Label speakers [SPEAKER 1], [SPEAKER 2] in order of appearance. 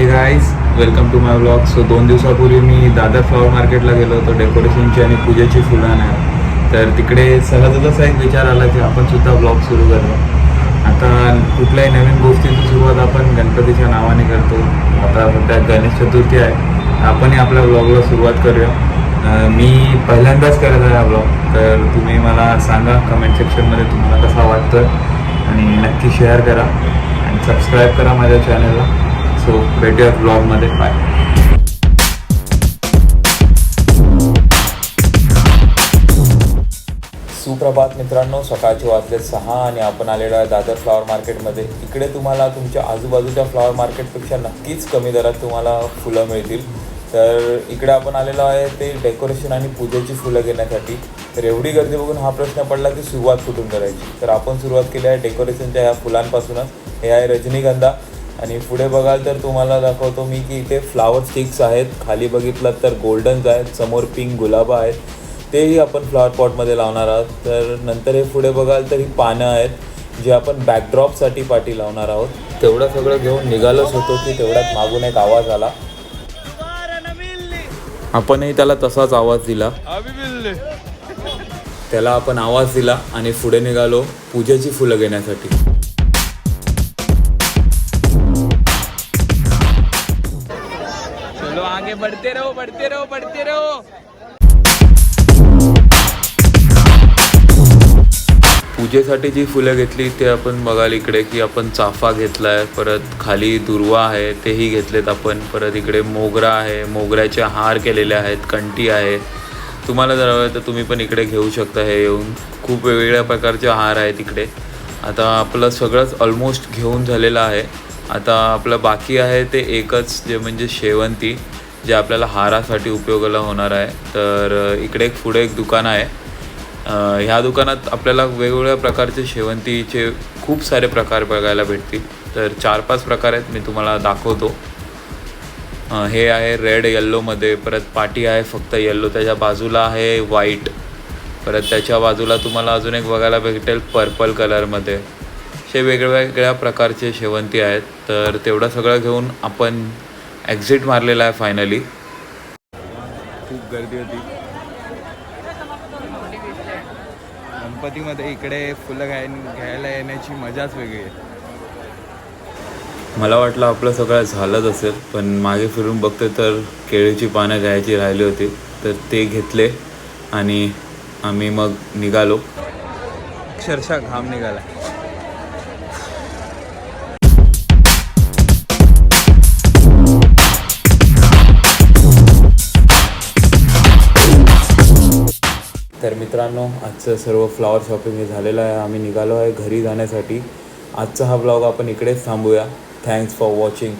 [SPEAKER 1] Hey guys welcome to my blog so दोन दिवसापूर्वी मी Dadar flower मार्केटला गेलो होतो डेकोरेशनची आणि पूजेची फुलं आणायला तर तिकडे सहजच असा एक विचार आला की आपण सुद्धा ब्लॉग सुरू करतो आता कुठल्याही नवीन गोष्टीची सुरुवात आपण गणपतीच्या नावाने करतो. आता सध्या गणेश चतुर्थी आहे. आपणही आपल्या ब्लॉगला सुरुवात करूया. मी पहिल्यांदाच करत आहे हा ब्लॉग तर तुम्ही मला सांगा कमेंट सेक्शनमध्ये तुम्हाला कसा वाटतं आणि नक्की शेअर करा. आणि सबस्क्राईब करा माझ्या चॅनलला सो भेटूया ब्लॉगमध्ये. बाय सुप्रभात मित्रांनो सकाळचे वाजले सहा आणि आपण आलेलो आहे दादर फ्लॉवर मार्केटमध्ये. इकडे तुम्हाला तुमच्या आजूबाजूच्या फ्लॉवर मार्केटपेक्षा नक्कीच कमी दरात तुम्हाला फुलं मिळतील. तर इकडे आपण आलेलो आहे ते डेकोरेशन आणि पूजेची फुलं घेण्यासाठी. तर एवढी गर्दी बघून हा प्रश्न पडला की सुरुवात कुठून करायची? तर आपण सुरुवात केली आहे डेकोरेशनच्या ह्या फुलांपासूनच. हे आहे रजनीगंधा. आणि पुढे बघाल तर तुम्हाला दाखवतो मी की इथे फ्लावर स्टिक्स आहेत. खाली बघितलं तर गोल्डन्स आहेत. समोर पिंक गुलाबं आहेत. तेही आपण फ्लॉवर पॉटमध्ये लावणार आहोत. तर नंतर हे पुढे बघाल तर ही पानं आहेत जे आपण बॅकड्रॉपसाठी पाठी लावणार आहोत. तेवढं सगळं घेऊन निघालोच होतो की तेवढ्यात मागून एक आवाज आला. आपणही त्याला तसाच आवाज दिला. त्याला आपण आवाज दिला आणि पुढे निघालो पूजेची फुलं घेण्यासाठी.
[SPEAKER 2] चलो आगे बढ़ते रहो बढ़ते रहो बढ़ते रहो।
[SPEAKER 1] पूजेसाठी जी फुलं घेतली ते आपण बघाल इकडे की आपण चाफा घेतला आहे परत खाली दुर्वा आहे तेही घेतलेत आपण. परत इकडे मोगरा आहे मोगऱ्याचे हार केलेले आहेत कंटी आहे. तुम्हाला जर हवं तर तुम्ही पण इकडे घेऊ शकता हे येऊन. खूप वेगवेगळ्या प्रकारचे हार आहेत इकडे. आता आपलं सगळंच ऑलमोस्ट घेऊन झालेलं आहे. आता आपलं बाकी आहे ते एकच जे म्हणजे शेवंती जे आपल्याला हारासाठी उपयोगाला होणार आहे. तर इकडे एक पुढे एक दुकान आहे. ह्या दुकानात आपल्याला वेगवेगळ्या प्रकारचे शेवंतीचे खूप सारे प्रकार बघायला भेटतील. तर चार पाच प्रकार आहेत मी तुम्हाला दाखवतो. हे आहे रेड येल्लोमध्ये परत पाटी आहे फक्त येल्लो त्याच्या बाजूला आहे व्हाईट. परत त्याच्या बाजूला तुम्हाला अजून एक बघायला भेटेल पर्पल कलरमध्ये. असे वेगवेगळ्या प्रकारचे शेवंती आहेत. तर तेवढं सगळं घेऊन आपण एक्झिट मारलेला आहे फायनली
[SPEAKER 2] खूप गर्दी होती. गणपतीमध्ये इकडे फुलं घ्याय घ्यायला येण्याची मजाच वेगळी आहे.
[SPEAKER 1] मला वाटलं आपलं सगळं झालंच असेल पण मागे फिरून बघते तर केळीची पानं घ्यायची राहिली होती. तर ते घेतले आणि आम्ही मग निघालो.
[SPEAKER 2] अक्षरशः घाम निघाला.
[SPEAKER 1] तर मित्रांनो आजचं सर्व फ्लॉवर शॉपिंग हे झालेलं आहे. आम्ही निघालो आहे घरी जाण्यासाठी. आजचा हा ब्लॉग आपण इकडेच थांबूया. Thanks for watching